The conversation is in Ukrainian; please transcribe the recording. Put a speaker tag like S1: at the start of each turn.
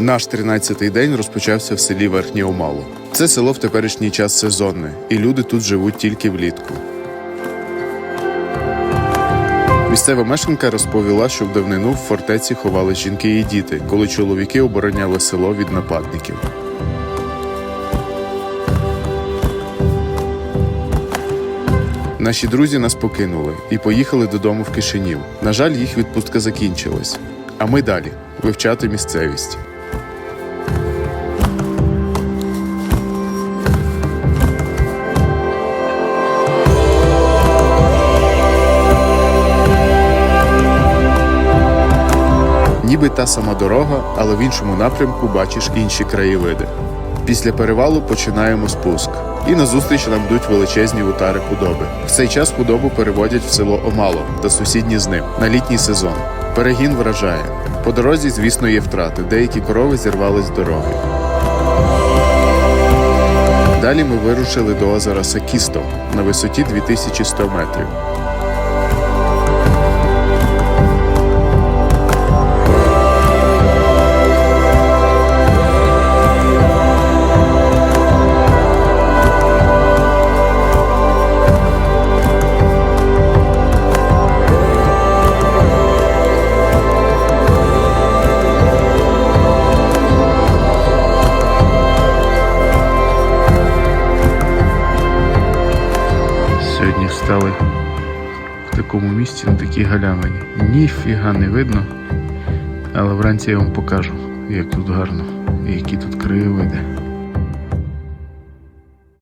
S1: Наш 13-й день розпочався в селі Верхнє Омало. Це село в теперішній час сезонне, і люди тут живуть тільки влітку. Місцева мешканка розповіла, що в давнину в фортеці ховали жінки і діти, коли чоловіки обороняли село від нападників. Наші друзі нас покинули і поїхали додому в Кишинів. На жаль, їх відпустка закінчилась. А ми далі вивчати місцевість. Ніби та сама дорога, але в іншому напрямку бачиш інші краєвиди. Після перевалу починаємо спуск, і назустріч нам йдуть величезні утари худоби. В цей час худобу переводять в село Омало та сусідні з ним на літній сезон. Перегін вражає. По дорозі, звісно, є втрати. Деякі корови зірвались з дороги. Далі ми вирушили до озера Сакісто на висоті 2100 метрів. Сьогодні встали в такому місці на такій галявині. Ніфіга не видно. Але вранці я вам покажу, як тут гарно і які тут краєвиди.